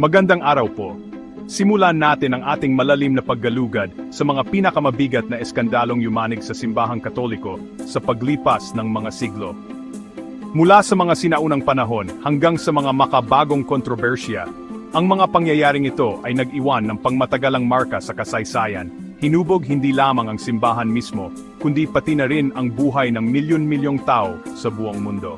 Magandang araw po. Simulan natin ang ating malalim na paggalugad sa mga pinakamabigat na eskandalong yumanig sa simbahang katoliko sa paglipas ng mga siglo. Mula sa mga sinaunang panahon hanggang sa mga makabagong kontrobersya, ang mga pangyayaring ito ay nag-iwan ng pangmatagalang marka sa kasaysayan. Hinubog hindi lamang ang simbahan mismo, kundi pati na rin ang buhay ng milyon-milyong tao sa buong mundo.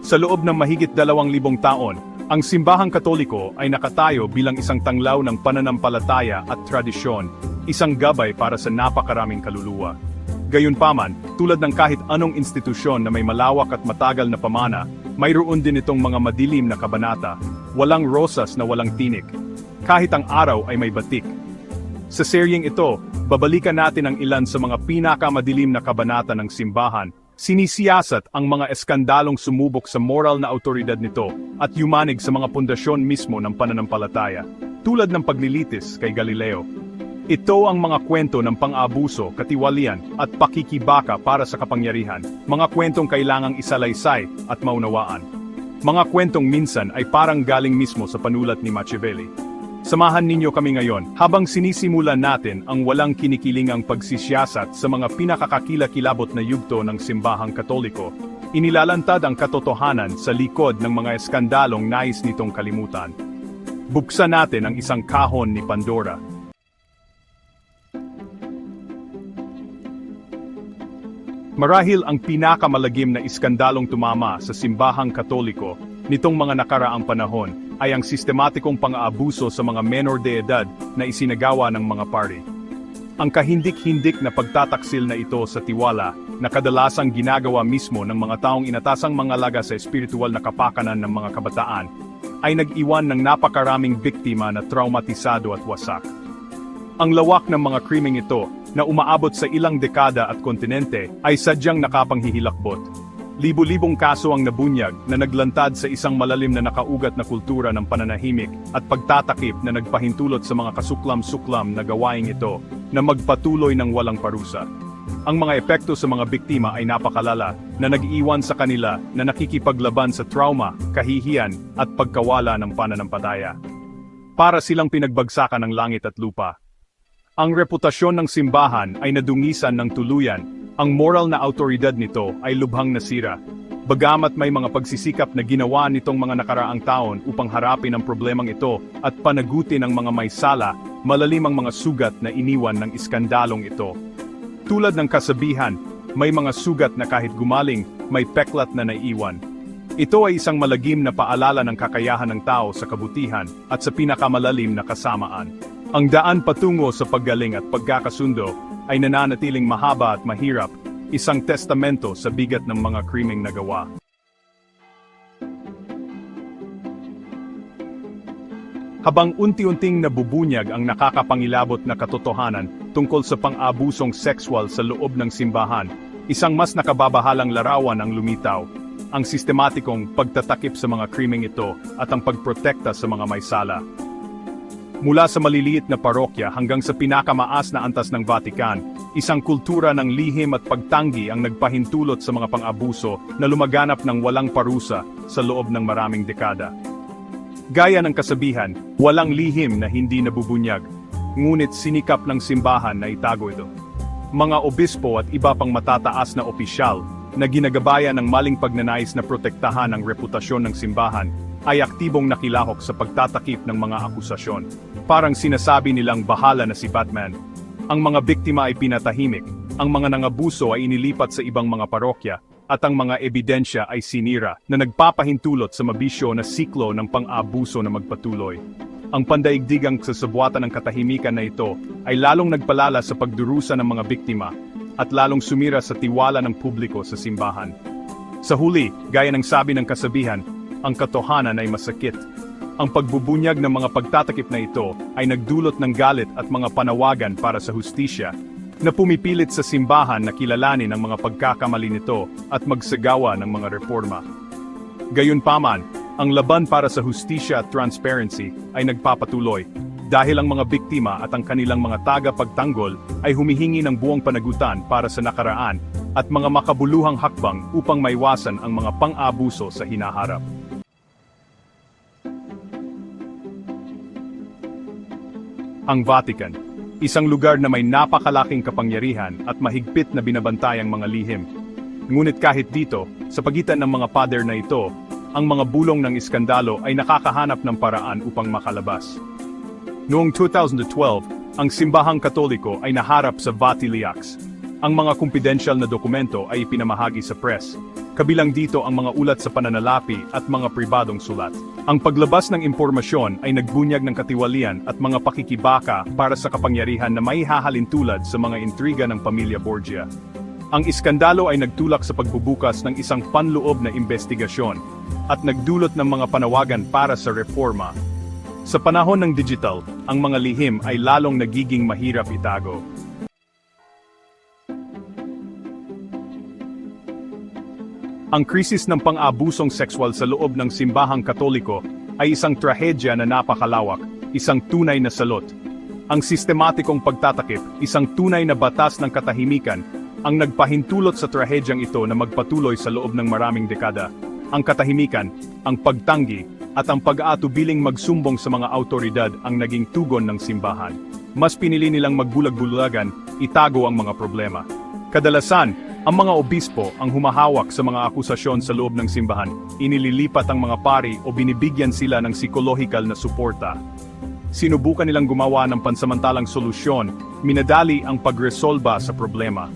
Sa loob ng mahigit dalawang libong taon, ang simbahang katoliko ay nakatayo bilang isang tanglaw ng pananampalataya at tradisyon, isang gabay para sa napakaraming kaluluwa. Gayunpaman, tulad ng kahit anong institusyon na may malawak at matagal na pamana, mayroon din itong mga madilim na kabanata, walang rosas na walang tinik. Kahit ang araw ay may batik. Sa seryeng ito, babalikan natin ang ilan sa mga pinakamadilim na kabanata ng simbahan, sinisiyasat ang mga eskandalong sumubok sa moral na autoridad nito at yumanig sa mga pundasyon mismo ng pananampalataya, tulad ng paglilitis kay Galileo. Ito ang mga kwento ng pang-abuso, katiwalian, at pakikibaka para sa kapangyarihan, mga kwentong kailangang isalaysay at maunawaan. Mga kwentong minsan ay parang galing mismo sa panulat ni Machiavelli. Samahan ninyo kami ngayon habang sinisimulan natin ang walang kinikilingang pagsisiyasat sa mga pinakakakila-kilabot na yugto ng simbahang katoliko. Inilalantad ang katotohanan sa likod ng mga eskandalong nais nitong kalimutan. Buksan natin ang isang kahon ni Pandora. Marahil ang pinakamalagim na iskandalong tumama sa simbahang katoliko nitong mga nakaraang panahon ay ang sistematikong pang-aabuso sa mga menor de edad na isinagawa ng mga party. Ang kahindik-hindik na pagtataksil na ito sa tiwala na kadalasang ginagawa mismo ng mga taong inatasang mga laga sa espiritual na kapakanan ng mga kabataan ay nag-iwan ng napakaraming biktima na traumatisado at wasak. Ang lawak ng mga krimeng ito na umaabot sa ilang dekada at kontinente ay sadyang nakapanghihilakbot. Libo-libong kaso ang nabunyag na naglantad sa isang malalim na nakaugat na kultura ng pananahimik at pagtatakip na nagpahintulot sa mga kasuklam-suklam na gawaing ito na magpatuloy ng walang parusa. Ang mga epekto sa mga biktima ay napakalala na nag-iwan sa kanila na nakikipaglaban sa trauma, kahihiyan at pagkawala ng pananampalataya. Para silang pinagbagsakan ng langit at lupa, ang reputasyon ng simbahan ay nadungisan ng tuluyan, ang moral na autoridad nito ay lubhang nasira. Bagamat may mga pagsisikap na ginawa nitong mga nakaraang taon upang harapin ang problemang ito at panagutin ang mga may sala, malalim ang mga sugat na iniwan ng iskandalong ito. Tulad ng kasabihan, may mga sugat na kahit gumaling, may peklat na naiiwan. Ito ay isang malagim na paalala ng kakayahan ng tao sa kabutihan at sa pinakamalalim na kasamaan. Ang daan patungo sa paggaling at pagkakasundo ay nananatiling mahaba at mahirap, isang testamento sa bigat ng mga krimeng nagawa. Habang unti-unting nabubunyag ang nakakapangilabot na katotohanan tungkol sa pang-abusong sexual sa loob ng simbahan, isang mas nakababahalang larawan ang lumitaw, ang sistematikong pagtatakip sa mga krimeng ito at ang pagprotekta sa mga may sala. Mula sa maliliit na parokya hanggang sa pinakamaas na antas ng Vatican, isang kultura ng lihim at pagtanggi ang nagpahintulot sa mga pang-abuso na lumaganap ng walang parusa sa loob ng maraming dekada. Gaya ng kasabihan, walang lihim na hindi nabubunyag, ngunit sinikap ng simbahan na itago ito. Mga obispo at iba pang matataas na opisyal na ginagabayan ng maling pagnanais na protektahan ang reputasyon ng simbahan ay aktibong nakilahok sa pagtatakip ng mga akusasyon. Parang sinasabi nilang bahala na si Batman. Ang mga biktima ay pinatahimik, ang mga nangabuso ay inilipat sa ibang mga parokya, at ang mga ebidensya ay sinira na nagpapahintulot sa mabisyo na siklo ng pang-abuso na magpatuloy. Ang pandaigdigang sasabuatan ng katahimikan na ito ay lalong nagpalala sa pagdurusa ng mga biktima at lalong sumira sa tiwala ng publiko sa simbahan. Sa huli, gaya ng sabi ng kasabihan, ang katotohanan ay masakit. Ang pagbubunyag ng mga pagtatakip na ito ay nagdulot ng galit at mga panawagan para sa hustisya na pumipilit sa simbahan na kilalanin ang mga pagkakamali nito at magsagawa ng mga reforma. Gayunpaman, ang laban para sa hustisya at transparency ay nagpapatuloy dahil ang mga biktima at ang kanilang mga taga-pagtanggol ay humihingi ng buong panagutan para sa nakaraan at mga makabuluhang hakbang upang maiwasan ang mga pang-abuso sa hinaharap. Ang Vatican, isang lugar na may napakalaking kapangyarihan at mahigpit na binabantayang mga lihim. Ngunit kahit dito, sa pagitan ng mga pader na ito, ang mga bulong ng iskandalo ay nakakahanap ng paraan upang makalabas. Noong 2012, ang simbahang katoliko ay naharap sa Vatiliax. Ang mga kumpidensyal na dokumento ay ipinamahagi sa press. Kabilang dito ang mga ulat sa pananalapi at mga pribadong sulat. Ang paglabas ng impormasyon ay nagbunyag ng katiwalian at mga pakikibaka para sa kapangyarihan na may hahalin tulad sa mga intriga ng pamilya Borgia. Ang iskandalo ay nagtulak sa pagbubukas ng isang panloob na investigasyon at nagdulot ng mga panawagan para sa reforma. Sa panahon ng digital, ang mga lihim ay lalong nagiging mahirap itago. Ang krisis ng pang-abusong sexual sa loob ng simbahang katoliko ay isang trahedya na napakalawak, isang tunay na salot. Ang sistematikong pagtatakip, isang tunay na batas ng katahimikan, ang nagpahintulot sa trahedyang ito na magpatuloy sa loob ng maraming dekada. Ang katahimikan, ang pagtanggi, at ang pag-aatubiling magsumbong sa mga autoridad ang naging tugon ng simbahan. Mas pinili nilang magbulag-bulagan, itago ang mga problema. Kadalasan, ang mga obispo ang humahawak sa mga akusasyon sa loob ng simbahan, inililipat ang mga pari o binibigyan sila ng psikolohikal na suporta. Sinubukan nilang gumawa ng pansamantalang solusyon, minadali ang pagresolba sa problema.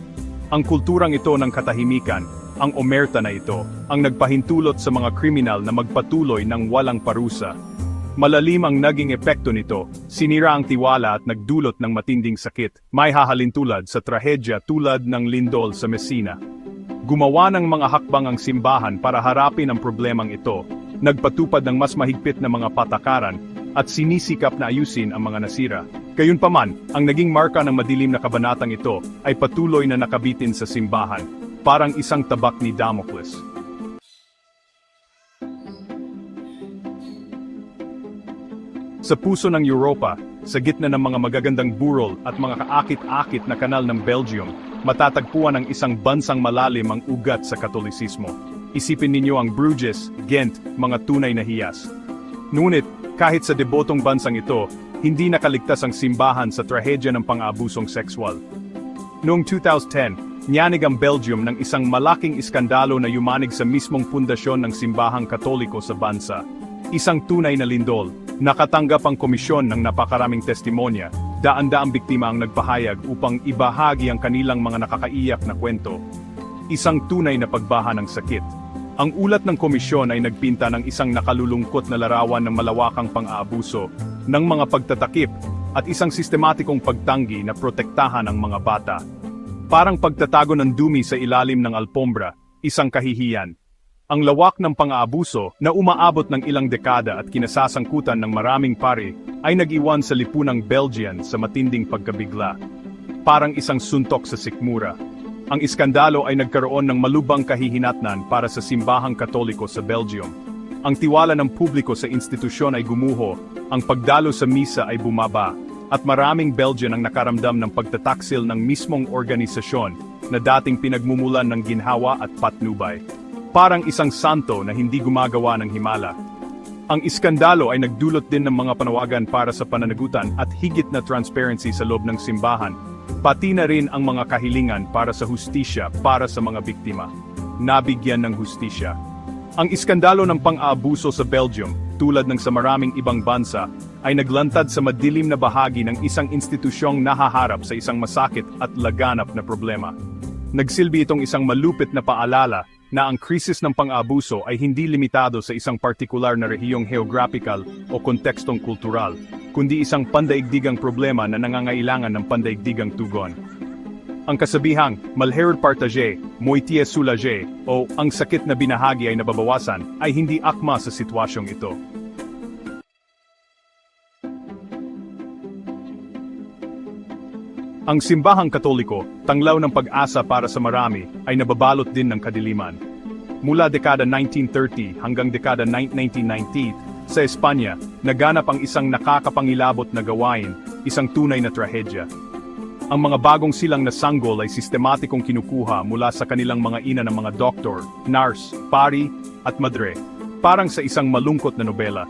Ang kulturang ito ng katahimikan, ang omerta na ito, ang nagpahintulot sa mga kriminal na magpatuloy ng walang parusa. Malalim ang naging epekto nito, sinira ang tiwala at nagdulot ng matinding sakit, may hahalin tulad sa trahedya tulad ng lindol sa Messina. Gumawa ng mga hakbang ang simbahan para harapin ang problemang ito, nagpatupad ng mas mahigpit na mga patakaran, at sinisikap na ayusin ang mga nasira. Gayunpaman, ang naging marka ng madilim na kabanatang ito ay patuloy na nakabitin sa simbahan, parang isang tabak ni Damocles. Sa puso ng Europa, sa gitna ng mga magagandang burol at mga kaakit-akit na kanal ng Belgium, matatagpuan ang isang bansang malalim ang ugat sa katolisismo. Isipin ninyo ang Bruges, Ghent, mga tunay na hiyas. Ngunit, kahit sa debotong bansang ito, hindi nakaligtas ang simbahan sa trahedya ng pang-abusong sexual. Noong 2010, niyanig ang Belgium ng isang malaking iskandalo na yumanig sa mismong pundasyon ng simbahang katoliko sa bansa. Isang tunay na lindol, nakatanggap ang komisyon ng napakaraming testimonya, daan-daang biktima ang nagpahayag upang ibahagi ang kanilang mga nakakaiyak na kwento. Isang tunay na pagbaha ng sakit. Ang ulat ng komisyon ay nagpinta ng isang nakalulungkot na larawan ng malawakang pang-aabuso, ng mga pagtatakip, at isang sistematikong pagtanggi na protektahan ang mga bata. Parang pagtatago ng dumi sa ilalim ng alpombra, isang kahihiyan. Ang lawak ng pang-aabuso na umaabot ng ilang dekada at kinasasangkutan ng maraming pari ay nag-iwan sa lipunang Belgian sa matinding pagkabigla. Parang isang suntok sa sikmura. Ang iskandalo ay nagkaroon ng malubang kahihinatnan para sa simbahang katoliko sa Belgium. Ang tiwala ng publiko sa institusyon ay gumuho, ang pagdalo sa misa ay bumaba, at maraming Belgian ang nakaramdam ng pagtataksil ng mismong organisasyon na dating pinagmumulan ng ginhawa at patnubay. Parang isang santo na hindi gumagawa ng himala. Ang iskandalo ay nagdulot din ng mga panawagan para sa pananagutan at higit na transparency sa loob ng simbahan, pati na rin ang mga kahilingan para sa hustisya para sa mga biktima. Nabigyan ng hustisya. Ang iskandalo ng pang-aabuso sa Belgium, tulad ng sa maraming ibang bansa, ay naglantad sa madilim na bahagi ng isang institusyong nahaharap sa isang masakit at laganap na problema. Nagsilbi itong isang malupit na paalala na ang krisis ng pang-abuso ay hindi limitado sa isang partikular na rehiyong geographical o kontekstong kultural, kundi isang pandaigdigang problema na nangangailangan ng pandaigdigang tugon. Ang kasabihang, malherod partage, moitie soulage, o ang sakit na binahagi ay nababawasan, ay hindi akma sa sitwasyong ito. Ang simbahang katoliko, tanglaw ng pag-asa para sa marami, ay nababalot din ng kadiliman. Mula dekada 1930 hanggang dekada 1990, sa Espanya, naganap ang isang nakakapangilabot na gawain, isang tunay na trahedya. Ang mga bagong silang na sanggol ay sistematikong kinukuha mula sa kanilang mga ina ng mga doktor, nurse, pari, at madre, parang sa isang malungkot na nobela.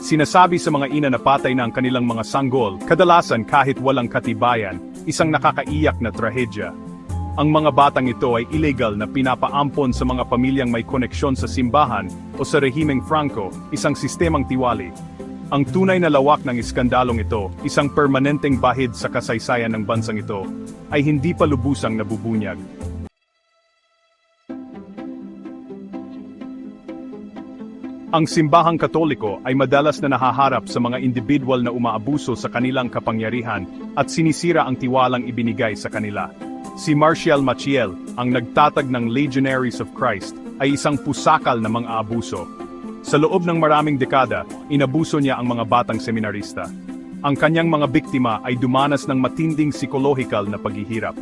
Sinasabi sa mga ina na patay na ang kanilang mga sanggol, kadalasan kahit walang katibayan, isang nakakaiyak na trahedya. Ang mga batang ito ay illegal na pinapaampon sa mga pamilyang may koneksyon sa simbahan o sa rehimeng Franco, isang sistemang tiwali. Ang tunay na lawak ng iskandalong ito, isang permanenteng bahid sa kasaysayan ng bansang ito, ay hindi pa lubusang nabubunyag. Ang simbahang katoliko ay madalas na nahaharap sa mga individual na umaabuso sa kanilang kapangyarihan at sinisira ang tiwalang ibinigay sa kanila. Si Martial Maciel, ang nagtatag ng Legionaries of Christ, ay isang pusakal na mga abuso. Sa loob ng maraming dekada, inabuso niya ang mga batang seminarista. Ang kanyang mga biktima ay dumanas ng matinding psikolohikal na paghihirap.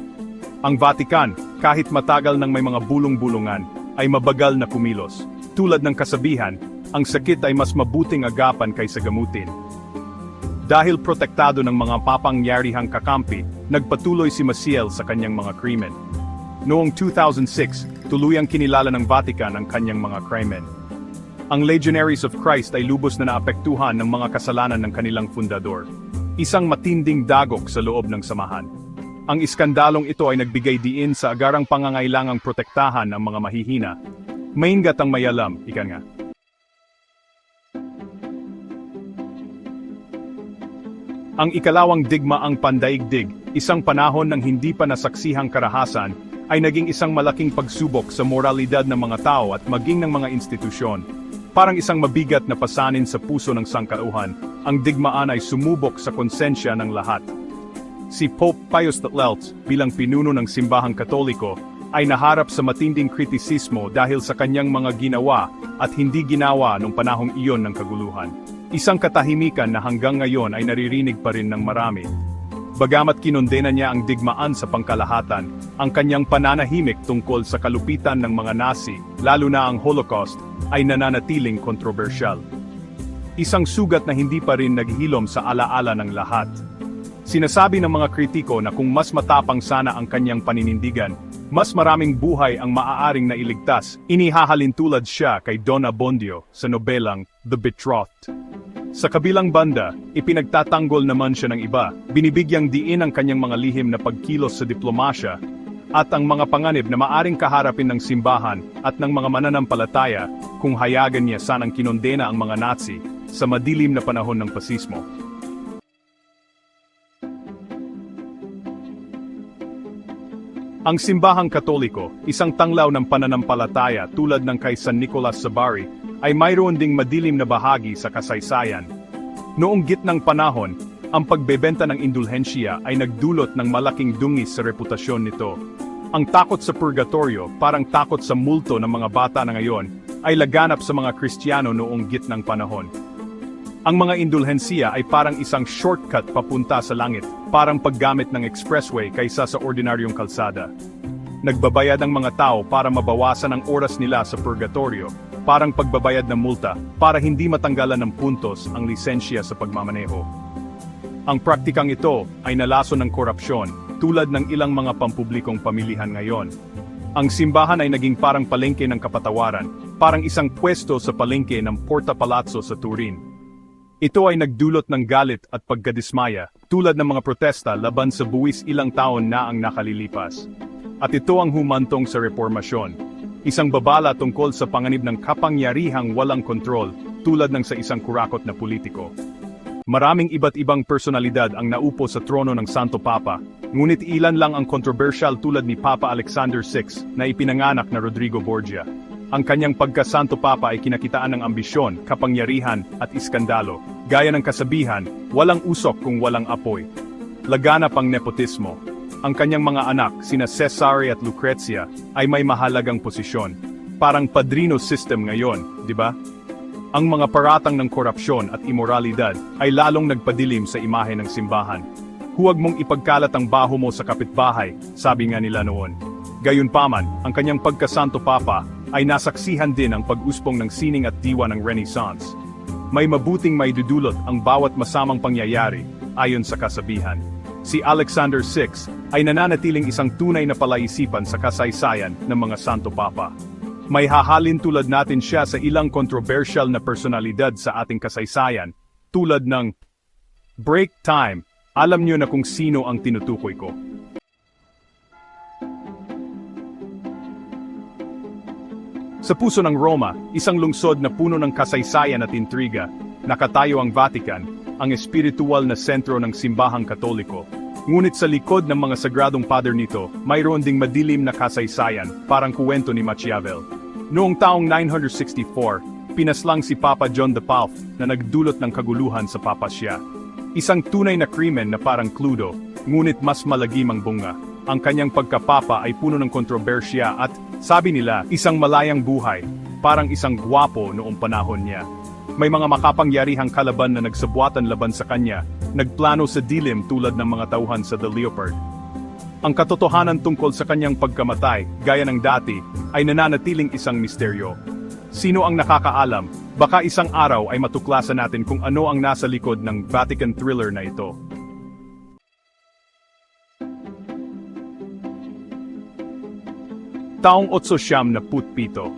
Ang Vatican, kahit matagal ng may mga bulong-bulungan, ay mabagal na kumilos. Tulad ng kasabihan, ang sakit ay mas mabuting agapan kaysa gamutin. Dahil protektado ng mga papangyarihang kakampi, nagpatuloy si Maciel sa kanyang mga krimen. Noong 2006, tuluyang kinilala ng Vatican ang kanyang mga krimen. Ang Legionaries of Christ ay lubos na naapektuhan ng mga kasalanan ng kanilang fundador. Isang matinding dagok sa loob ng samahan. Ang iskandalong ito ay nagbigay diin sa agarang pangangailangang protektahan ang mga mahihina. Maingat ang mayalam, ika nga. Ang ikalawang digma ang pandaigdig, isang panahon ng hindi pa nasaksihang karahasan, ay naging isang malaking pagsubok sa moralidad ng mga tao at maging ng mga institusyon. Parang isang mabigat na pasanin sa puso ng sangkauhan, ang digmaan ay sumubok sa konsensya ng lahat. Si Pope Pius XII bilang pinuno ng simbahang katoliko ay naharap sa matinding kritisismo dahil sa kanyang mga ginawa at hindi ginawa nung panahong iyon ng kaguluhan. Isang katahimikan na hanggang ngayon ay naririnig pa rin ng marami. Bagamat kinondena niya ang digmaan sa pangkalahatan, ang kanyang pananahimik tungkol sa kalupitan ng mga Nazi, lalo na ang Holocaust, ay nananatiling kontrobersyal. Isang sugat na hindi pa rin naghilom sa alaala ng lahat. Sinasabi ng mga kritiko na kung mas matapang sana ang kanyang paninindigan, mas maraming buhay ang maaaring nailigtas, inihahalin tulad siya kay Don Abondio sa nobelang The Betrothed. Sa kabilang banda, ipinagtatanggol naman siya ng iba, binibigyang diin ang kanyang mga lihim na pagkilos sa diplomasya, at ang mga panganib na maaring kaharapin ng simbahan at ng mga mananampalataya kung hayagan niya sanang kinondena ang mga Nazi sa madilim na panahon ng pasismo. Ang simbahang katoliko, isang tanglaw ng pananampalataya tulad ng kay San Nicolas Sabari, ay mayroon ding madilim na bahagi sa kasaysayan. Noong gitnang panahon, ang pagbebenta ng indulhensya ay nagdulot ng malaking dungis sa reputasyon nito. Ang takot sa purgatorio, parang takot sa multo ng mga bata na ngayon, ay laganap sa mga Kristiyano noong gitnang panahon. Ang mga indulhensiya ay parang isang shortcut papunta sa langit, parang paggamit ng expressway kaysa sa ordinaryong kalsada. Nagbabayad ang mga tao para mabawasan ang oras nila sa purgatorio, parang pagbabayad ng multa para hindi matanggalan ng puntos ang lisensya sa pagmamaneho. Ang praktikang ito ay nalaso ng korupsyon, tulad ng ilang mga pampublikong pamilihan ngayon. Ang simbahan ay naging parang palengke ng kapatawaran, parang isang pwesto sa palengke ng Porta Palazzo sa Turin. Ito ay nagdulot ng galit at pagkadismaya, tulad ng mga protesta laban sa buwis ilang taon na ang nakalilipas. At ito ang humantong sa reformasyon. Isang babala tungkol sa panganib ng kapangyarihang walang kontrol, tulad ng sa isang kurakot na politiko. Maraming iba't ibang personalidad ang naupo sa trono ng Santo Papa, ngunit ilan lang ang controversial tulad ni Papa Alexander VI na ipinanganak na Rodrigo Borgia. Ang kanyang pagkasanto papa ay kinakitaan ng ambisyon, kapangyarihan, at iskandalo. Gaya ng kasabihan, walang usok kung walang apoy. Laganap ang nepotismo. Ang kanyang mga anak, sina Cesare at Lucrezia, ay may mahalagang posisyon. Parang padrino system ngayon, di ba? Ang mga paratang ng korupsyon at imoralidad ay lalong nagpadilim sa imahe ng simbahan. Huwag mong ipagkalat ang baho mo sa kapitbahay, sabi nga nila noon. Gayunpaman, ang kanyang pagkasanto papa ay nasaksihan din ang pag-uspong ng sining at diwa ng Renaissance. May mabuting may dudulot ang bawat masamang pangyayari, ayon sa kasabihan. Si Alexander VI ay nananatiling isang tunay na palaisipan sa kasaysayan ng mga Santo Papa. May hahalin tulad natin siya sa ilang controversial na personalidad sa ating kasaysayan, tulad ng Break Time. Alam niyo na kung sino ang tinutukoy ko. Sa puso ng Roma, isang lungsod na puno ng kasaysayan at intriga, nakatayo ang Vatican, ang espiritual na sentro ng simbahang katoliko. Ngunit sa likod ng mga sagradong pader nito, mayroon ding madilim na kasaysayan, parang kuwento ni Machiavel. Noong taong 964, pinaslang si Papa John the Palf na nagdulot ng kaguluhan sa papasya. Isang tunay na krimen na parang kludo, ngunit mas malagim ang bunga. Ang kanyang pagkapapa ay puno ng kontrobersya at, sabi nila, isang malayang buhay, parang isang gwapo noong panahon niya. May mga makapangyarihang kalaban na nagsabuatan laban sa kanya, nagplano sa dilim tulad ng mga tauhan sa The Leopard. Ang katotohanan tungkol sa kanyang pagkamatay, gaya ng dati, ay nananatiling isang misteryo. Sino ang nakakaalam? Baka isang araw ay matuklasan natin kung ano ang nasa likod ng Vatican thriller na ito. Taong 8 na putpito.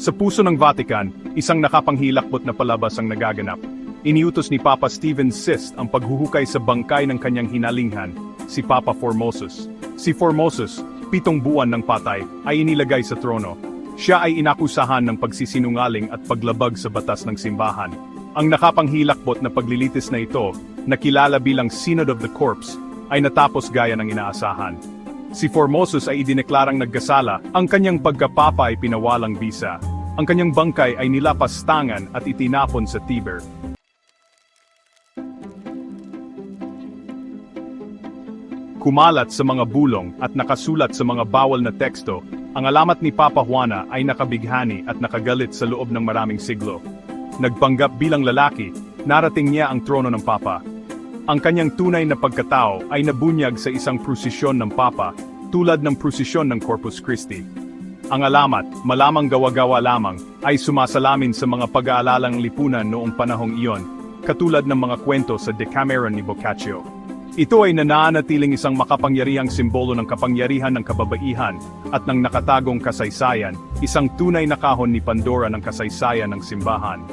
Sa puso ng Vatican, isang nakapanghilakbot na palabas ang nagaganap. Iniutos ni Papa Stephen Sist ang paghuhukay sa bangkay ng kanyang hinalinghan, si Papa Formosus. Si Formosus, pitong buwan ng patay, ay inilagay sa trono. Siya ay inakusahan ng pagsisinungaling at paglabag sa batas ng simbahan. Ang nakapanghilakbot na paglilitis na ito, na kilala bilang Synod of the Corpse, ay natapos gaya ng inaasahan. Si Formosus ay idineklarang nagkasala, ang kanyang pagkapapa ay pinawalang bisa. Ang kanyang bangkay ay nilapastangan at itinapon sa Tiber. Kumalat sa mga bulong at nakasulat sa mga bawal na teksto, ang alamat ni Papa Juana ay nakabighani at nakagalit sa loob ng maraming siglo. Nagpanggap bilang lalaki, narating niya ang trono ng Papa. Ang kanyang tunay na pagkatao ay nabunyag sa isang prosesyon ng Papa, tulad ng prosesyon ng Corpus Christi. Ang alamat, malamang gawa-gawa lamang, ay sumasalamin sa mga pag-aalalang lipunan noong panahong iyon, katulad ng mga kwento sa Decameron ni Boccaccio. Ito ay nananatiling isang makapangyarihang simbolo ng kapangyarihan ng kababaihan at ng nakatagong kasaysayan, isang tunay na kahon ni Pandora ng kasaysayan ng simbahan.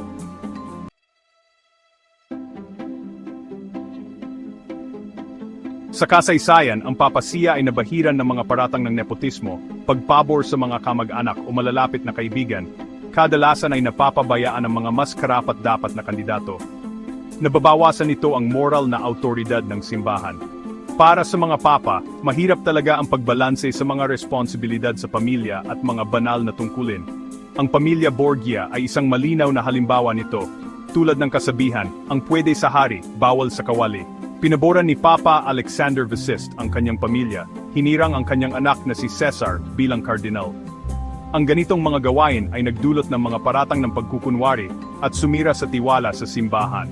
Sa kasaysayan, ang papasiya ay nabahiran ng mga paratang ng nepotismo, pagpabor sa mga kamag-anak o malalapit na kaibigan, kadalasan ay napapabayaan ng mga mas karapat-dapat na kandidato. Nababawasan nito ang moral na autoridad ng simbahan. Para sa mga papa, mahirap talaga ang pagbalanse sa mga responsibilidad sa pamilya at mga banal na tungkulin. Ang pamilya Borgia ay isang malinaw na halimbawa nito, tulad ng kasabihan, ang pwede sa hari, bawal sa kawali. Pinaboran ni Papa Alexander Vasist ang kanyang pamilya, hinirang ang kanyang anak na si Cesar bilang kardinal. Ang ganitong mga gawain ay nagdulot ng mga paratang ng pagkukunwari at sumira sa tiwala sa simbahan.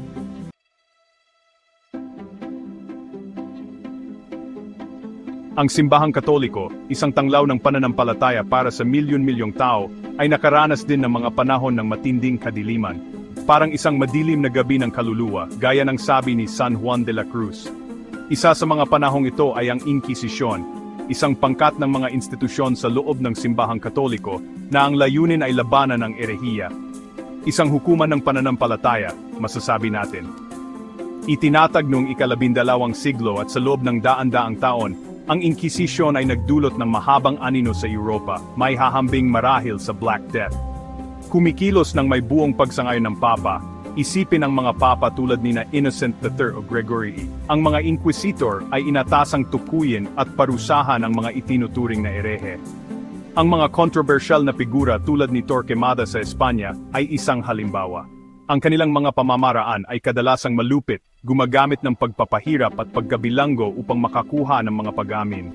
Ang simbahang katoliko, isang tanglaw ng pananampalataya para sa milyon-milyong tao, ay nakaranas din ng mga panahon ng matinding kadiliman. Parang isang madilim na gabi ng kaluluwa, gaya ng sabi ni San Juan de la Cruz. Isa sa mga panahong ito ay ang Inkisisyon, isang pangkat ng mga institusyon sa loob ng simbahang katoliko na ang layunin ay labanan ng erehiya. Isang hukuman ng pananampalataya, masasabi natin. Itinatag noong ikalabindalawang siglo at sa loob ng daan-daang taon, ang Inkisisyon ay nagdulot ng mahabang anino sa Europa, may hahambing marahil sa Black Death. Kumikilos ng may buong pagsangayon ng Papa, isipin ang mga Papa tulad ni na Innocent III o Gregory I. Ang mga Inquisitor ay inatasang tukuyin at parusahan ang mga itinuturing na erehe. Ang mga controversial na figura tulad ni Torquemada sa Espanya ay isang halimbawa. Ang kanilang mga pamamaraan ay kadalasang malupit, gumagamit ng pagpapahirap at pagkabilanggo upang makakuha ng mga pag-amin.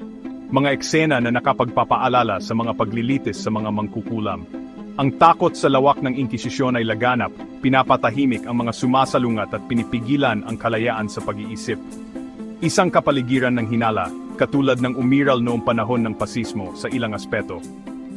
Mga eksena na nakapagpapaalala sa mga paglilitis sa mga mangkukulam. Ang takot sa lawak ng inkisisyon ay laganap, pinapatahimik ang mga sumasalungat at pinipigilan ang kalayaan sa pag-iisip. Isang kapaligiran ng hinala, katulad ng umiral noong panahon ng pasismo sa ilang aspeto.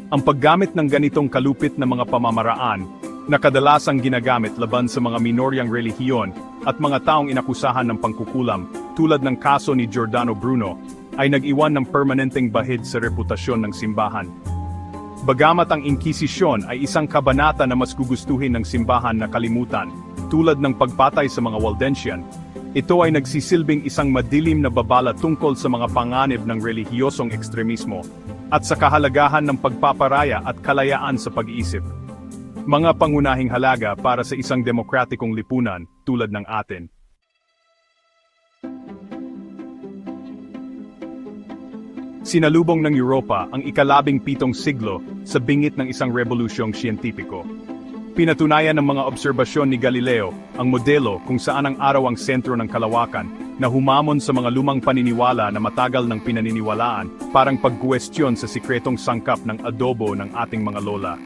Ang paggamit ng ganitong kalupit na mga pamamaraan na kadalasang ginagamit laban sa mga minoryang relihiyon at mga taong inakusahan ng pangkukulam tulad ng kaso ni Giordano Bruno ay nag-iwan ng permanenteng bahid sa reputasyon ng simbahan. Bagamat ang Inkisisyon ay isang kabanata na mas gugustuhin ng simbahan na kalimutan, tulad ng pagpatay sa mga Waldensian, ito ay nagsisilbing isang madilim na babala tungkol sa mga panganib ng relihiyosong ekstremismo at sa kahalagahan ng pagpaparaya at kalayaan sa pag-iisip. Mga pangunahing halaga para sa isang demokratikong lipunan tulad ng atin. Sinalubong ng Europa ang ikalabing pitong siglo sa bingit ng isang revolusyong siyentipiko. Pinatunayan ng mga obserbasyon ni Galileo ang modelo kung saan ang araw ang sentro ng kalawakan na humamon sa mga lumang paniniwala na matagal ng pinaniniwalaan parang pagkuwestiyon sa sikretong sangkap ng adobo ng ating mga lola.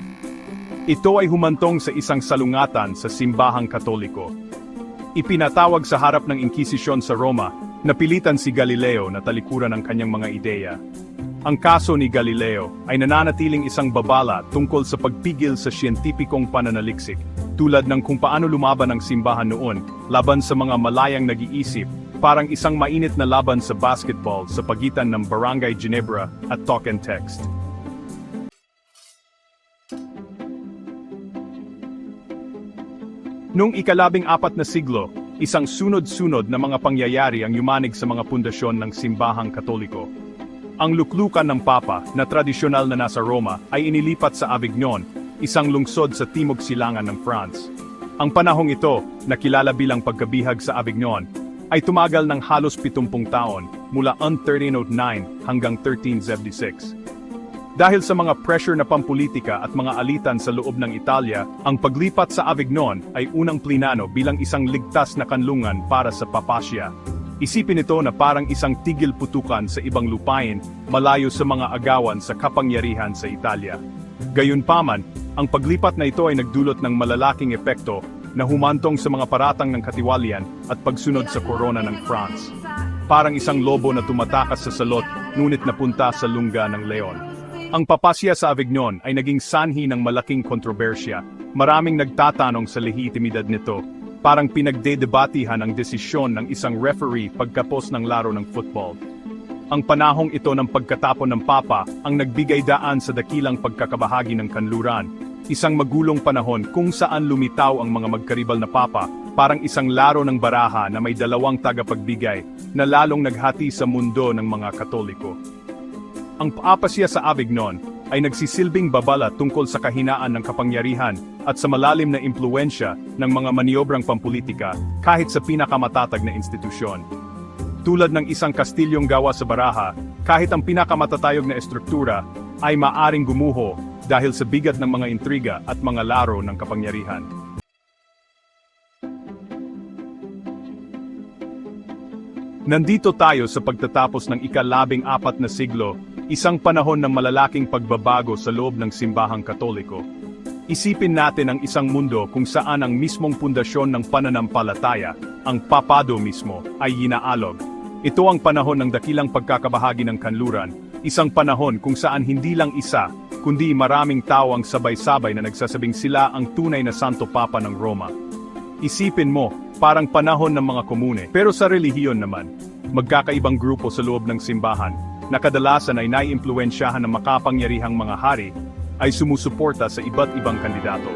Ito ay humantong sa isang salungatan sa simbahang katoliko. Ipinatawag sa harap ng Inkisisyon sa Roma, napilitan si Galileo na talikuran ang kanyang mga ideya. Ang kaso ni Galileo ay nananatiling isang babala tungkol sa pagpigil sa siyentipikong pananaliksik, tulad ng kung paano lumaban ang simbahan noon laban sa mga malayang nag-iisip, parang isang mainit na laban sa basketball sa pagitan ng Barangay Ginebra at Talk and Text. Noong ikalabing apat na siglo, isang sunod-sunod na mga pangyayari ang yumanig sa mga pundasyon ng simbahang katoliko. Ang luklukan ng Papa na tradisyonal na nasa Roma ay inilipat sa Avignon, isang lungsod sa timog silangan ng France. Ang panahong ito, na kilala bilang pagkabihag sa Avignon, ay tumagal ng halos 70 taon mula 1309 hanggang 1376. Dahil sa mga pressure na pampolitika at mga alitan sa loob ng Italia, ang paglipat sa Avignon ay unang plinano bilang isang ligtas na kanlungan para sa papasya. Isipin ito na parang isang tigil putukan sa ibang lupain, malayo sa mga agawan sa kapangyarihan sa Italia. Gayunpaman, ang paglipat na ito ay nagdulot ng malalaking epekto na humantong sa mga paratang ng katiwalian at pagsunod sa korona ng France. Parang isang lobo na tumatakas sa salot, ngunit napunta sa lungga ng leon. Ang papasya sa Avignon ay naging sanhi ng malaking kontrobersya. Maraming nagtatanong sa lehitimidad nito. Parang pinagdedebatihan ang desisyon ng isang referee pagkapos ng laro ng football. Ang panahong ito ng pagkatapon ng Papa ang nagbigay daan sa dakilang pagkakabahagi ng kanluran. Isang magulong panahon kung saan lumitaw ang mga magkaribal na Papa, parang isang laro ng baraha na may dalawang tagapagbigay na lalong naghati sa mundo ng mga Katoliko. Ang paapasya sa Avignon ay nagsisilbing babala tungkol sa kahinaan ng kapangyarihan at sa malalim na impluensya ng mga maniobrang pampolitika kahit sa pinakamatatag na institusyon. Tulad ng isang kastilyong gawa sa baraha, kahit ang pinakamatatayog na estruktura ay maaring gumuho dahil sa bigat ng mga intriga at mga laro ng kapangyarihan. Nandito tayo sa pagtatapos ng ikalabing apat na siglo, isang panahon ng malalaking pagbabago sa loob ng simbahang katoliko. Isipin natin ang isang mundo kung saan ang mismong pundasyon ng pananampalataya, ang papado mismo, ay yinaalog. Ito ang panahon ng dakilang pagkakabahagi ng kanluran, isang panahon kung saan hindi lang isa, kundi maraming tao ang sabay-sabay na nagsasabing sila ang tunay na Santo Papa ng Roma. Isipin mo, parang panahon ng mga komune. Pero sa relihiyon naman, magkakaibang grupo sa loob ng simbahan, na kadalasan ay naiimpluensyahan ng makapangyarihang mga hari, ay sumusuporta sa iba't ibang kandidato.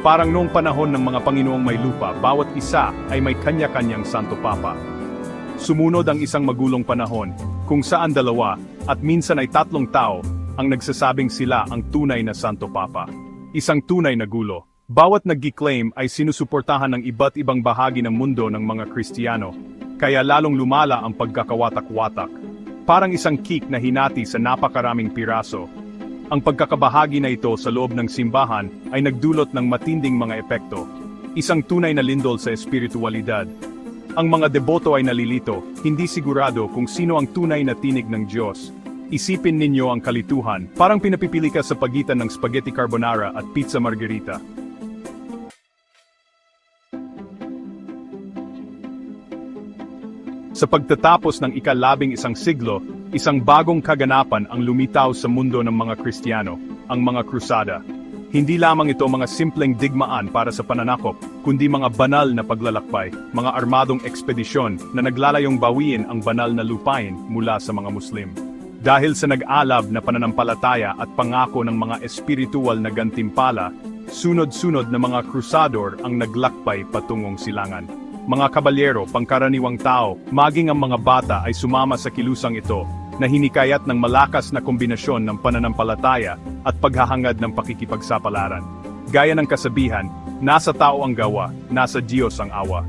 Parang noong panahon ng mga Panginoong may lupa, bawat isa ay may kanya-kanyang Santo Papa. Sumunod ang isang magulong panahon, kung saan dalawa, at minsan ay tatlong tao, ang nagsasabing sila ang tunay na Santo Papa. Isang tunay na gulo. Bawat nag-claim ay sinusuportahan ng iba't ibang bahagi ng mundo ng mga Kristiyano, kaya lalong lumala ang pagkakawatak-watak. Parang isang cake na hinati sa napakaraming piraso. Ang pagkakabahagi na ito sa loob ng simbahan ay nagdulot ng matinding mga epekto. Isang tunay na lindol sa espiritualidad. Ang mga deboto ay nalilito, hindi sigurado kung sino ang tunay na tinig ng Diyos. Isipin ninyo ang kalituhan, parang pinapipili ka sa pagitan ng spaghetti carbonara at pizza margherita. Sa pagtatapos ng ikalabing isang siglo, isang bagong kaganapan ang lumitaw sa mundo ng mga Kristiyano, ang mga krusada. Hindi lamang ito mga simpleng digmaan para sa pananakop, kundi mga banal na paglalakbay, mga armadong ekspedisyon na naglalayong bawiin ang banal na lupain mula sa mga Muslim. Dahil sa nag-alab na pananampalataya at pangako ng mga espiritual na gantimpala, sunod-sunod na mga krusador ang naglakbay patungong silangan. Mga kabalyero, pangkaraniwang tao, maging ang mga bata ay sumama sa kilusang ito na hinikayat ng malakas na kombinasyon ng pananampalataya at paghahangad ng pakikipagsapalaran. Gaya ng kasabihan, nasa tao ang gawa, nasa Diyos ang awa.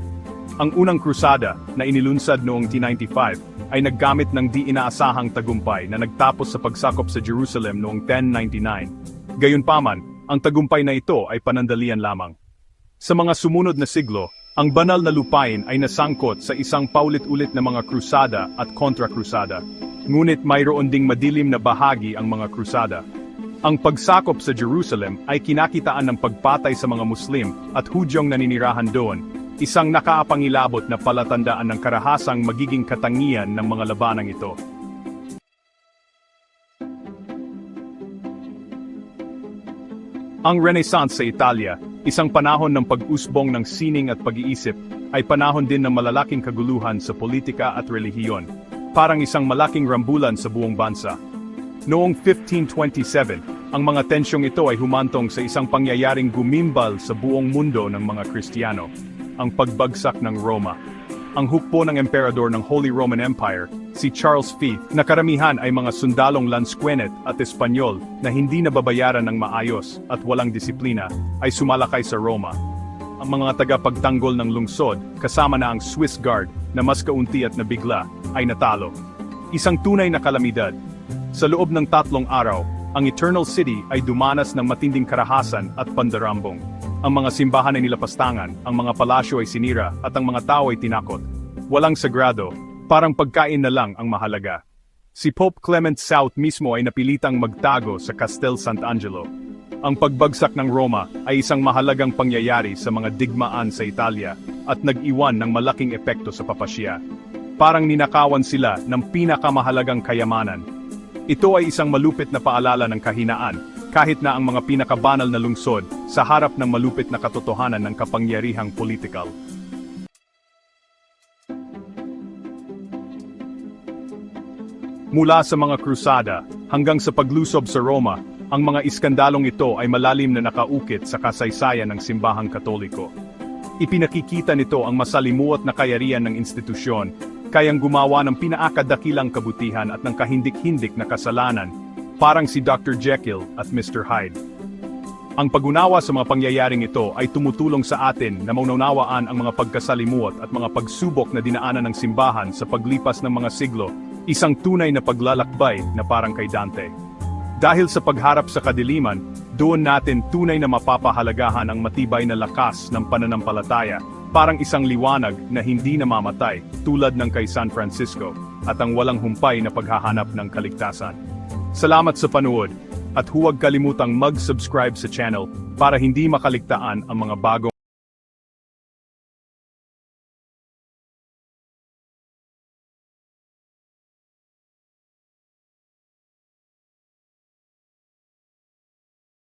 Ang unang krusada na inilunsad noong T95 ay naggamit ng di inaasahang tagumpay na nagtapos sa pagsakop sa Jerusalem noong 1099. Gayunpaman, ang tagumpay na ito ay panandalian lamang. Sa mga sumunod na siglo, ang banal na lupain ay nasangkot sa isang paulit-ulit na mga krusada at kontra-krusada. Ngunit mayroon ding madilim na bahagi ang mga krusada. Ang pagsakop sa Jerusalem ay kinakitaan ng pagpatay sa mga Muslim at Hudyong naninirahan doon, isang nakaapangilabot na palatandaan ng karahasang magiging katangian ng mga labanang ito. Ang Renaissance sa Italia, isang panahon ng pag-usbong ng sining at pag-iisip, ay panahon din ng malalaking kaguluhan sa politika at relihiyon, parang isang malaking rambulan sa buong bansa. Noong 1527, ang mga tensyong ito ay humantong sa isang pangyayaring gumimbal sa buong mundo ng mga Kristiyano, ang pagbagsak ng Roma. Ang hukbo ng emperador ng Holy Roman Empire, si Charles V, na karamihan ay mga sundalong Lansquenet at Espanyol na hindi nababayaran ng maayos at walang disiplina, ay sumalakay sa Roma. Ang mga tagapagtanggol ng lungsod, kasama na ang Swiss Guard, na mas kaunti at nabigla, ay natalo. Isang tunay na kalamidad. Sa loob ng tatlong araw, ang Eternal City ay dumanas ng matinding karahasan at pandarambong. Ang mga simbahan ay nilapastangan, ang mga palasyo ay sinira, at ang mga tao ay tinakot. Walang sagrado, parang pagkain na lang ang mahalaga. Si Pope Clement South mismo ay napilitang magtago sa Castel Sant'Angelo. Ang pagbagsak ng Roma ay isang mahalagang pangyayari sa mga digmaan sa Italia at nag-iwan ng malaking epekto sa papasya. Parang ninakawan sila ng pinakamahalagang kayamanan. Ito ay isang malupit na paalala ng kahinaan, kahit na ang mga pinakabanal na lungsod sa harap ng malupit na katotohanan ng kapangyarihang politikal. Mula sa mga krusada hanggang sa paglusob sa Roma, ang mga iskandalong ito ay malalim na nakaukit sa kasaysayan ng simbahang katoliko. Ipinakikita nito ang masalimuot na kayarian ng institusyon, kayang gumawa ng pinaakadakilang kabutihan at ng kahindik-hindik na kasalanan, parang si Dr. Jekyll at Mr. Hyde. Ang pagunawa sa mga pangyayaring ito ay tumutulong sa atin na maunawaan ang mga pagkasalimuot at mga pagsubok na dinaanan ng simbahan sa paglipas ng mga siglo, isang tunay na paglalakbay na parang kay Dante. Dahil sa pagharap sa kadiliman, doon natin tunay na mapapahalagahan ang matibay na lakas ng pananampalataya, parang isang liwanag na hindi namamatay tulad ng kay San Francisco, at ang walang humpay na paghahanap ng kaligtasan. Salamat sa panood, at huwag kalimutang mag-subscribe sa channel para hindi makaligtaan ang mga bagong